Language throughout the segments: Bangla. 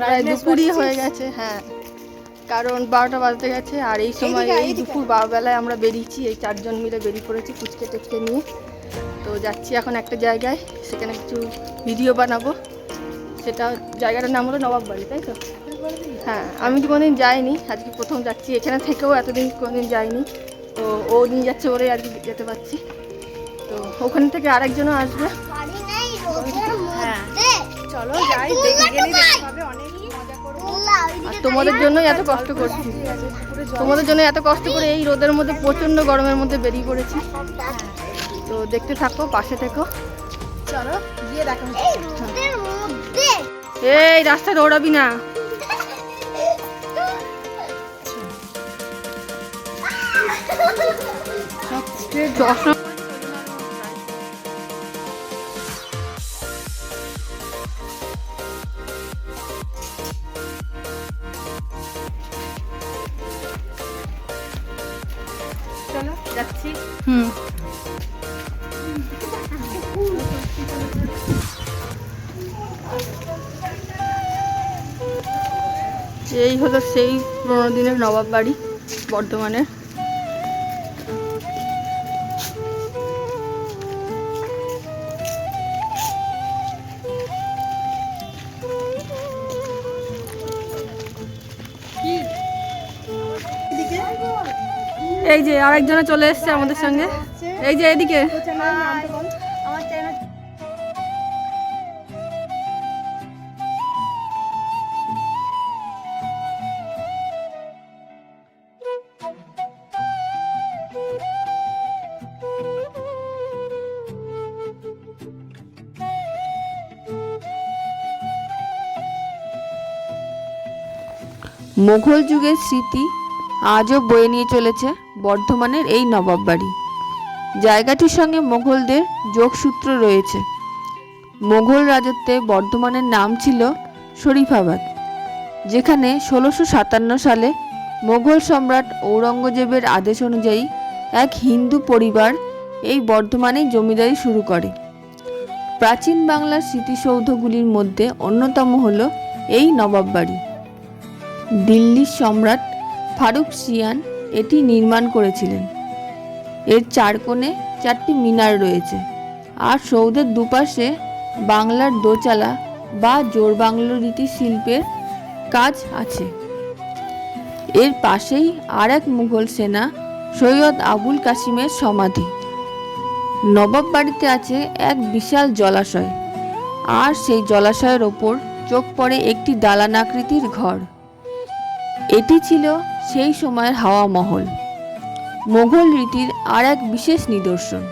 প্রায় দুপুরই হয়ে গেছে হ্যাঁ। কারণ বারোটা বাজতে গেছে আর এই সময় এই। দুপুর বেলায় আমরা বেরিয়েছি এই চারজন মিলে বেরিয়ে পড়েছি কুচকে টুচকে নিয়ে। তো যাচ্ছি এখন একটা জায়গায় সেখানে কিছু ভিডিও বানাবো। সেটা জায়গাটার নাম হলো নবাব বাড়ি তাই তো? হ্যাঁ আমি তো কোনোদিন যাইনি আজকে প্রথম যাচ্ছি। এখানে থেকেও এতদিন কোনোদিন যাইনি। তো ও নিয়ে যাচ্ছে ওরে আর কি যেতে পারছি। তো ওখান থেকে আরেকজনও আসবে। হ্যাঁ। চলো যাই দেখে হবে অনেক মজা করব। আর তোমাদের জন্যই এত কষ্ট করছি। তোমাদের জন্য এত কষ্ট করে এই রোদের মধ্যে প্রচণ্ড গরমের মধ্যে বেরিয়ে পড়েছি। তো দেখতে থাকো পাশে থেকো। চলো গিয়ে দেখা এই রাস্তা দৌড়াবি না। দশ যাচ্ছি। হুম। এই হলো সেই পুরোনো দিনের নবাব বাড়ি বর্ধমানের। এই যে আরেকজনে চলে এসছে আমাদের সঙ্গে। এই যে এদিকে। মোঘল যুগের স্মৃতি আজও বয়ে নিয়ে চলেছে। বর্ধমানের এই নবাব বাড়ি। জায়গাটির সঙ্গে মোঘলদের যোগসূত্র রয়েছে। মোঘল রাজত্বে বর্ধমানের নাম ছিল শরীফাবাদ, যেখানে ষোলোশো সাতান্ন সালে মোঘল সম্রাট ঔরঙ্গজেবের আদেশ অনুযায়ী এক হিন্দু পরিবার এই বর্ধমানেই জমিদারি শুরু করে। প্রাচীন বাংলার স্মৃতিসৌধগুলির মধ্যে অন্যতম হল এই নবাব বাড়ি। দিল্লির সম্রাট ফারুক সিয়ান এটি নির্মাণ করেছিলেন। এর চার কোণে চারটি মিনার রয়েছে আর সৌধের দুপাশে বাংলার দোচালা বা জোর বাংলো রীতি শিল্পের কাজ আছে। এর পাশেই আর এক মুঘল সেনা, সৈয়দ আবুল কাসিমের সমাধি। নবাব বাড়িতে আছে এক বিশাল জলাশয় আর সেই জলাশয়ের ওপর চোখ পড়ে একটি দালান আকৃতির ঘর। এটি ছিল সেই সময়ের হাওয়া মহল, মোঘল রীতির আর এক বিশেষ নিদর্শন।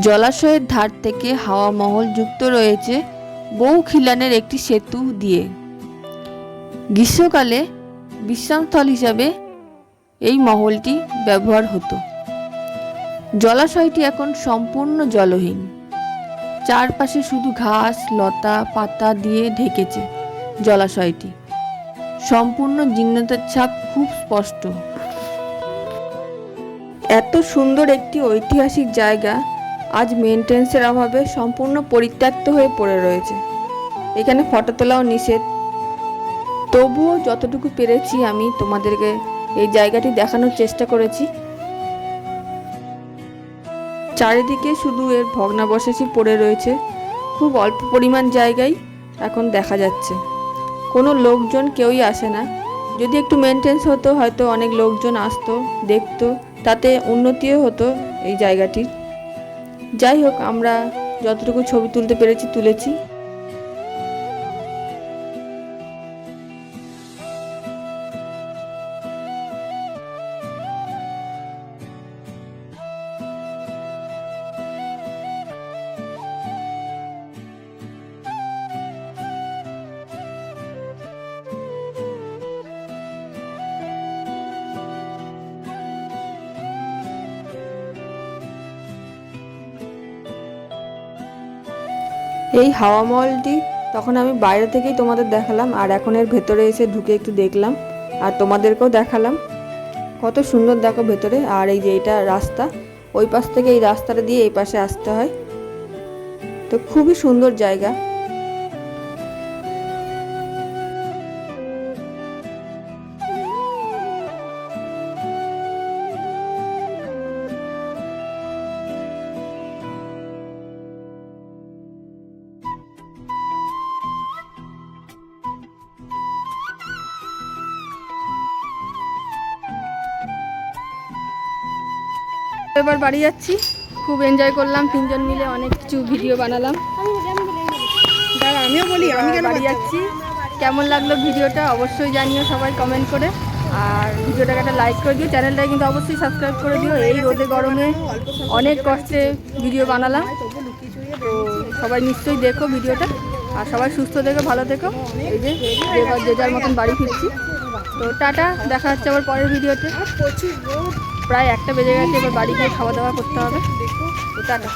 জলাশয়ের ধার থেকে হাওয়া মহল যুক্ত রয়েছে বউ খিলানের একটি সেতু দিয়ে। গ্রীষ্মকালে বিশ্রামস্থল হিসাবে এই মহলটি ব্যবহার হতো। জলাশয়টি এখন সম্পূর্ণ জলহীন। চারপাশে শুধু ঘাস, লতা, পাতা দিয়ে ঢেকেছে জলাশয়টি। সম্পূর্ণ জীর্ণতার ছাপ খুব স্পষ্ট। এত সুন্দর একটি ঐতিহাসিক জায়গা আজ মেনটেন্সের অভাবে সম্পূর্ণ পরিত্যক্ত হয়ে পড়ে রয়েছে। এখানে ফটো তোলাও নিষেধ। তবুও যতটুকু পেরেছি আমি তোমাদেরকে এই জায়গাটি দেখানোর চেষ্টা করেছি। চারিদিকে শুধু এর ভগ্নাবশেষই পড়ে রয়েছে। খুব অল্প পরিমাণ জায়গায় এখন দেখা যাচ্ছে। কোনো লোকজন কেউই আসে না। যদি একটু মেনটেন্স হতো, হয়তো অনেক লোকজন আসতো, দেখতো, তাতে উন্নতিও হতো এই জায়গাটির। যাই হোক, আমরা যতটুকু ছবি তুলতে পেরেছি, তুলেছি। এই হাওয়া মহলটি তখন আমি বাইরে থেকেই তোমাদের দেখালাম, আর এখন এর ভেতরে এসে ঢুকে একটু দেখলাম, আর তোমাদেরকেও দেখালাম। কত সুন্দর দেখো ভেতরে, আর এই যে এটা রাস্তা, ওই পাশ থেকে এই রাস্তাটা দিয়ে এই পাশে আসতে হয়। তো খুবই সুন্দর জায়গা। এবার বাড়ি যাচ্ছি। খুব এনজয় করলাম তিনজন মিলে অনেক কিছু ভিডিও বানালাম। আমিও বলি আমি কেন বাড়ি যাচ্ছি? কেমন লাগল ভিডিওটা অবশ্যই জানিও সবাই কমেন্ট করে। আর ভিডিওটাকে একটা লাইক করে দিও। চ্যানেলটা কিন্তু অবশ্যই সাবস্ক্রাইব করে দিও। এই রোদে গরমে অনেক কষ্টে ভিডিও বানালাম। তো সবাই নিশ্চয়ই দেখো ভিডিওটা আর সবাই সুস্থ থেকো ভালো থেকো। এই যে যে- যার মতন বাড়ি ফিরছি। তো টাটা দেখা হচ্ছে আবার পরের ভিডিওতে প্রচুর প্রায় একটা বেজে গেছে এবার বাড়ি গিয়ে খাওয়া দাওয়া করতে হবে। দেখো তো টাটা